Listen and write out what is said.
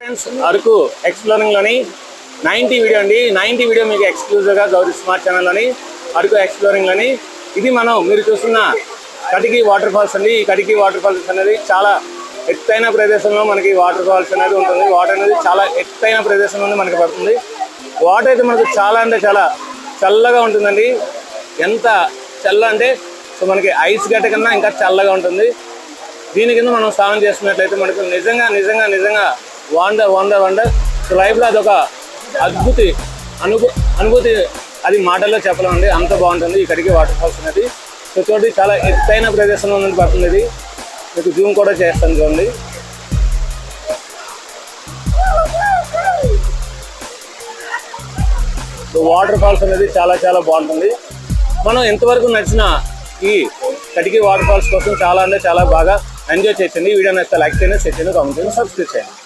Friends Araku ఎక్స్ప్లోరింగ్లోని ninety video అండి. Ninety video మీకు ఎక్స్క్లూజివ్గా గౌరీ స్మార్ట్ ఛానల్ అని అరకు ఎక్స్ప్లోరింగ్లోని ఇది మనం మీరు చూస్తున్న కటికి వాటర్ ఫాల్స్ అండి. ఈ కటికి వాటర్ ఫాల్స్ అనేది చాలా ఎత్తైన ప్రదేశంలో మనకి వాటర్ ఫాల్స్ అనేది ఉంటుంది. వాటర్ అనేది చాలా ఎత్తైన ప్రదేశంలో మనకి పడుతుంది. వాటర్ అయితే మనకు చాలా అంటే చాలా చల్లగా ఉంటుందండి. ఎంత చల్ల అంటే సో మనకి ఐస్ గడ్డ కన్నా ఇంకా చల్లగా ఉంటుంది. దీని కింద మనం స్నానం చేస్తున్నట్లయితే మనకు నిజంగా నిజంగా నిజంగా వండర్ వండర్ వండర్ సో లైఫ్లో అదొక అద్భుతి అనుభూ అనుభూతి. అది మాటల్లో చెప్పలేమండి అంత బాగుంటుంది. ఇక్కడికి వాటర్ ఫాల్స్ అనేది. సో చూడండి చాలా ఎత్తైన ప్రదేశంలో నుండి పడుతుంది ఇది. మీకు జూమ్ కూడా చేస్తాను చూడండి. సో వాటర్ ఫాల్స్ అనేది చాలా చాలా బాగుంటుంది. మనం ఎంతవరకు నచ్చిన ఈ కటికి వాటర్ ఫాల్స్ కోసం చాలా అంటే చాలా బాగా ఎంజాయ్ చేసింది ఈ వీడియో నచ్చితే లైక్ చేయండి షేర్ చేయండి కామెంట్ చేయండి సబ్స్క్రైబ్ చేయండి.